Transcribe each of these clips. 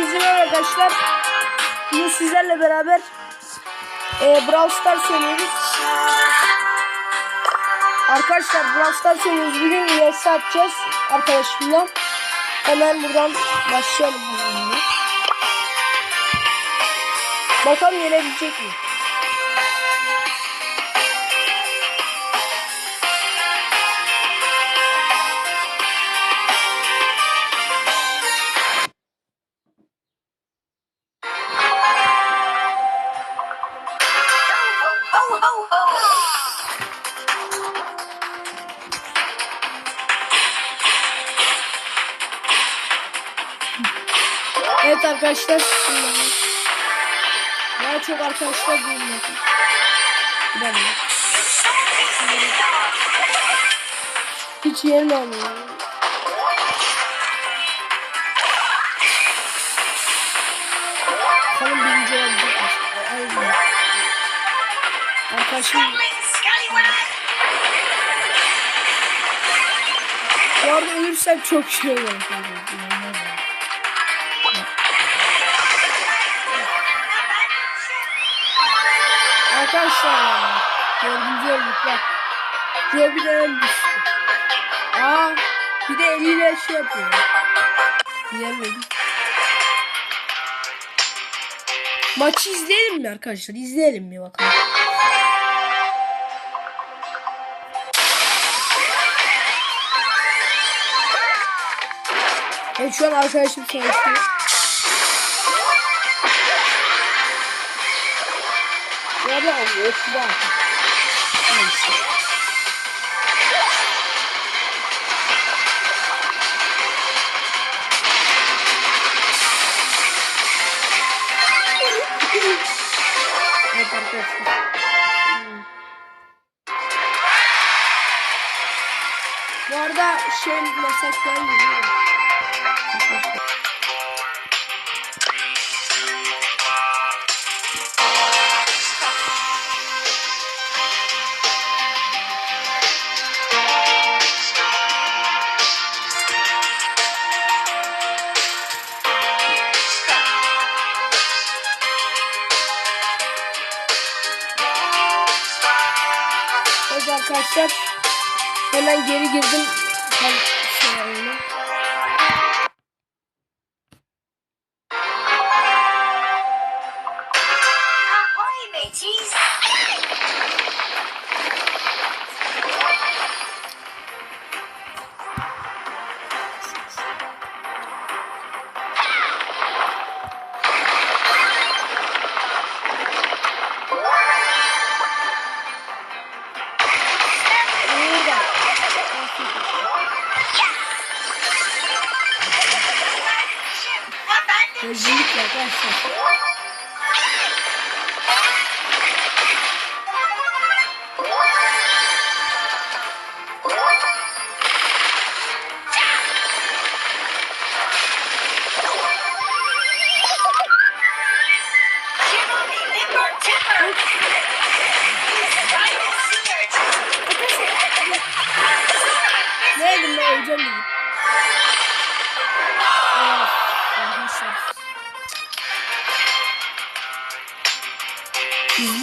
Merhaba arkadaşlar. Bugün sizlerle beraber e, Brawl Stars oynuyoruz. Arkadaşlar Brawl Stars oynuyoruz. Bugün vs atacağız arkadaşımla. Hemen buradan başlayalım. Bakalım yenebilecek mi? Arkadaşlar. Daha çok arkadaşlar de. Hiç yerim olmuyor. Bakalım birinci olacak. Ay. Arkadaşım bu arada ölürsem çok şey olur. Arkadaşlar dördüncü olduk bak. Joe bir de düştü. Aa bir de eliyle şey yapıyor. Yemedik. Maçı izleyelim mi arkadaşlar? İzleyelim mi bakalım. Evet şu an arkadaşım savaşıyor. Ya da oku da. Neyse. Evet arkadaşlar. Hmm. Bu arada şey mesajlar geliyor. Arkadaşlar hemen geri girdim. Özellikle arkadaşlar.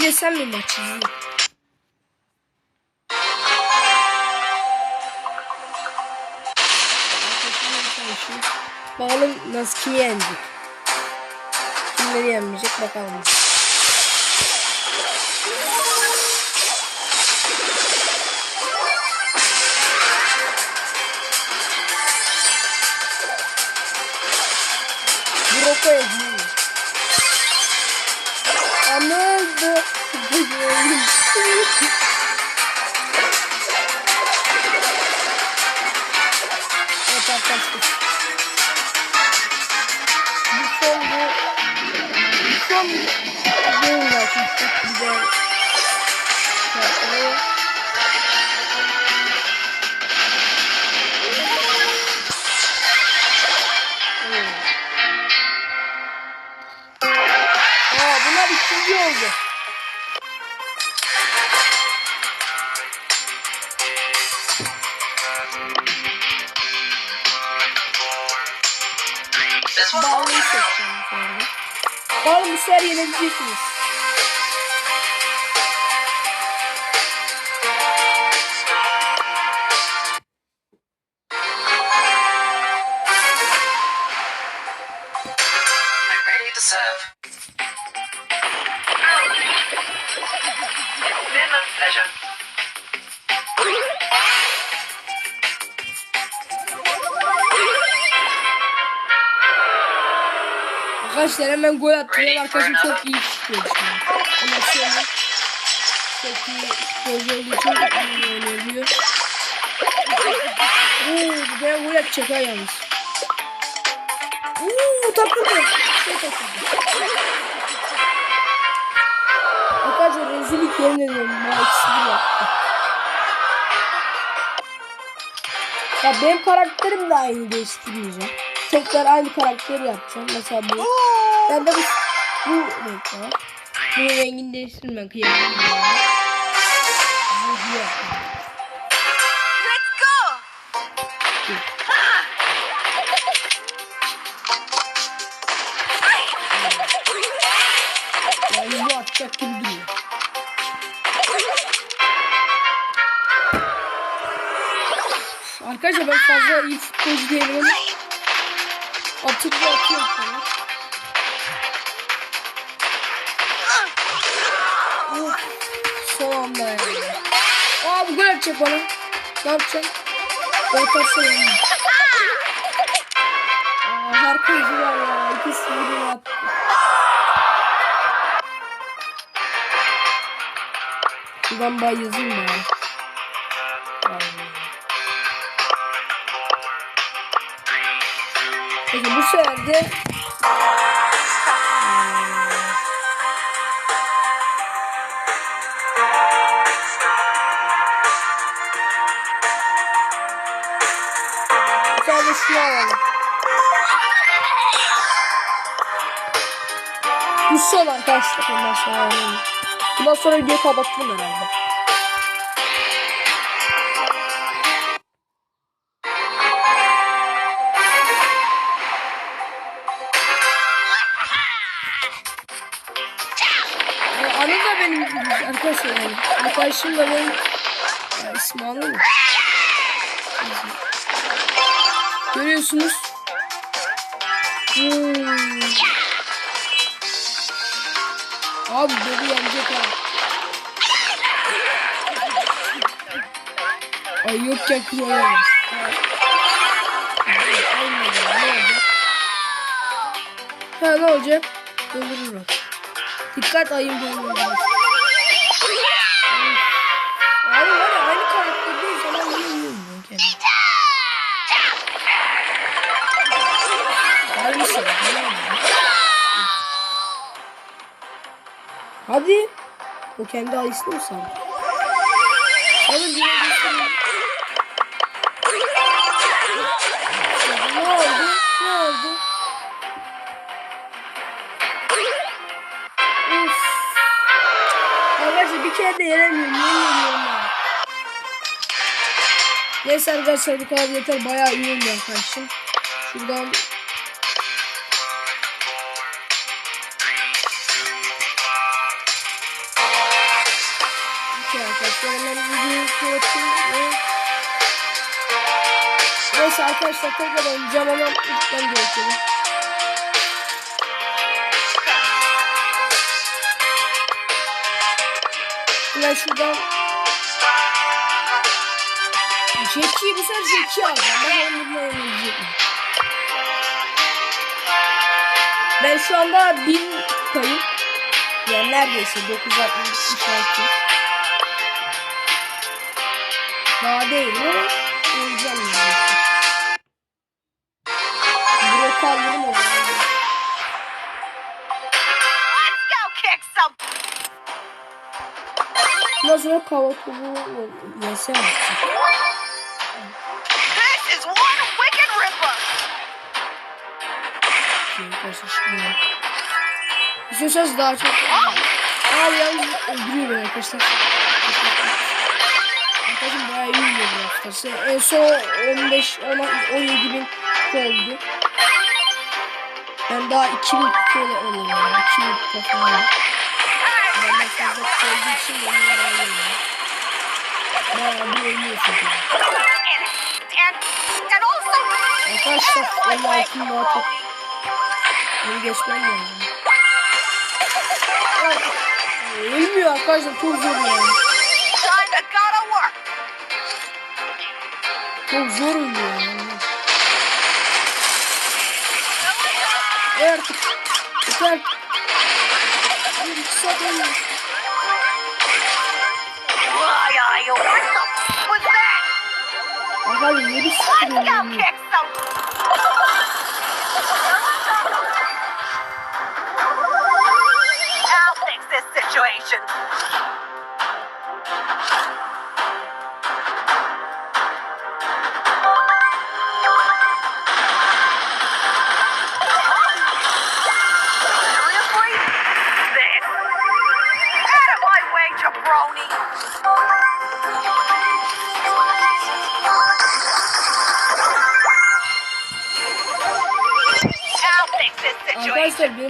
İzlesem mi maçı izleyeyim? Bakalım nasıl kimi yenecek. Kimleri yenmeyecek bakalım. Videoyu da arkadaşlar. Bir de şarkıları. Evet. Aa bunlar ikinci oldu. Seçeceğim bu. Bakalım bu sefer yenebilecek miyiz? I'm Arkadaşlar hemen gol attılar. Arkadaşım çok iyi çıkıyor. Ama şöyle çok iyi futbolcu olduğu için iyi oynayabiliyor. Oo, bu bana gol atacak ha yalnız. Oo, takıldı. Şey takıldı. Arkadaşlar rezillik yemin ediyorum. Bana ikisi bir yaptı. Ya benim karakterim de aynı değiştirmeyeceğim. Tekrar aynı karakteri yapacağım. Mesela bu. Ben de bu, bu renk var. Bunun rengini değiştirmem kıyafetim. Bu diye. Let's go! Yani bu atacak gibi duruyor. Arkadaşlar ben fazla iyi futbolcu değilim da atıyorum falan. Of, son anda. Aa bu atacak bana. Ne yapacağım? Gol atarsa yani. Aa, kaleci var ya. İkisi birbirine attı. Şuradan ben yazayım ya. Peki bu sefer de şunu alalım. Bu son arkadaşlar. Ondan sonra. Bundan sonra videoyu kapattım herhalde. Arkadaşlar yani. Arkadaşım da benim ya, ismi Anı mı? Görüyorsunuz. Hmm. Abi beni yenecek ha. Ay yok ya kıyamaz. Olmadı ne oldu? Ha ne olacak? Öldürürüm. Dikkat ayım dönüyor. Hadi. O kendi ayısını mı sandı? Oğlum düştüm. Ne oldu? Ne oldu? Uf. Arkadaşlar bir kere de yenemiyorum. Yemin ediyorum ya. Neyse arkadaşlar bu kadar yeter. Bayağı iyi oldu arkadaşım. Şuradan ve Neyse arkadaşlar tekrar oynayacağım ama ilkten gerekiyor. Hemen şuradan Jack'i bu sefer Jack'i alacağım. Bununla oynayabilecek mi? Ben şu anda 1000 kupayım. Yani neredeyse 966. Daha değil ama öleceğim. Bırak alırım o zaman. Bundan sonra kavaklı yese yapacağım. This is one wicked ripper. İstiyorsanız daha çok. Abi yalnız öldürüyor beni arkadaşlar. Arkadaşım bayağı iyi bu hafta. En son 15, 10, 17 bin oldu. Ben daha 2000 kupayla oluyorum. Yani. 2000 kupa falan. Ben fazla kupa olduğu için daha iyi oluyor. Bayağı bir oynuyor çünkü. Arkadaşlar my onun way, altın daha çok. Onu geçmem lazım. Ölmüyor arkadaşlar çok zor yani. Çok zor ölüyor yani. Evet artık. Yeter. Bir iki saat ölmüyor. Why are you? What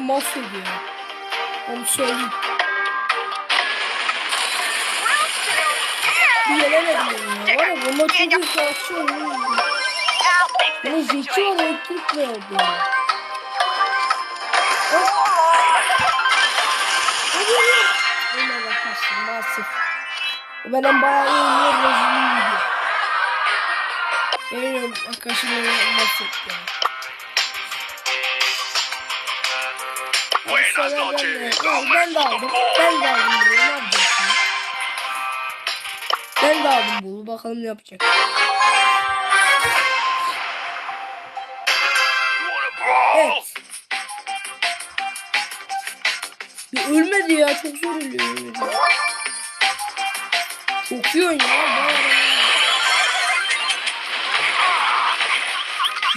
mahvediyor. Onu söyleyeyim. Bir gelemedim yani. Var ya bunda çok iyi savaşçı Bana this zeki var elektrik verdi. Öyle arkadaşlar maalesef. Benim bayağı iyi oynuyor rezilliğim gidiyor. Eminim arkadaşım mahvetti yani. Buenas noches. ben de aldım. Ben de aldım buraya. Ne yapacaksın? Ben de aldım bunu. Bakalım ne yapacak. Evet. Ya ölmedi ya. Çok zor ölüyor. Çok iyi oynuyor.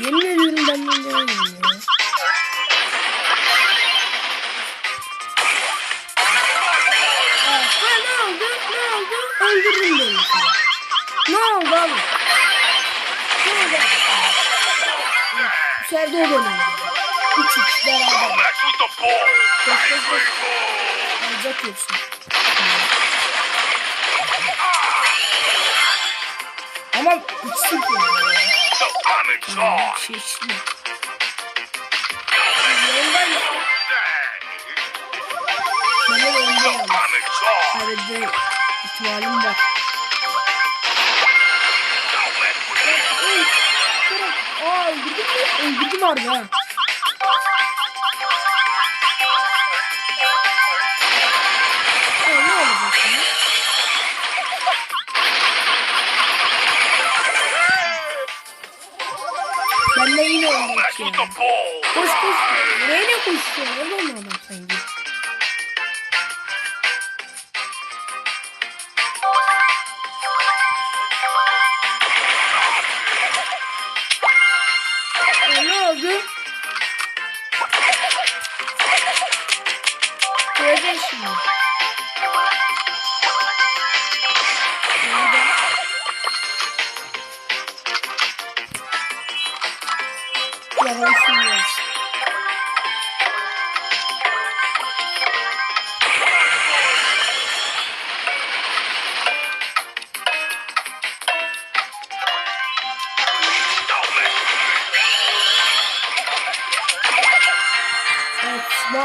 Yemin ediyorum ben de oynuyorum ya. Öldürdün beni. Ne oldu abi? Ne oldu? İçeride o beni öldürdü. Üç üç beraber. Koş koş koş. Alacak yoksa. Ama içti ki. So I'm in charge. Bir şey içti. Yanından bana da önde So ihtimalim var. Aa öldürdüm mü? Öldürdüm harbi ha. Ben de yine ball. Koş koş. Buraya ne koşuyorsun? Orada mı adam sanki?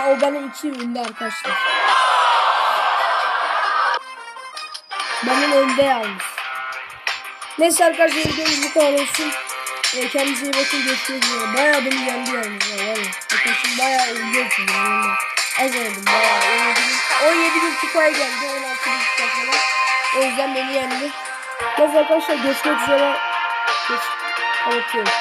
O bana iki önde arkadaşlar. Benim önde yalnız. Neyse arkadaşlar videomuz bu kadar olsun. E, kendinize iyi bakın görüşmek. Bayağı beni yendi yalnız ya var ya. Arkadaşım bayağı oynuyor çünkü yani. Az oynadım bayağı. 17 bin, 17 bin kupaya geldi. 16 bin kupa falan. O yüzden beni yendi. Neyse arkadaşlar görüşmek üzere. Görüş- Kapatıyorum.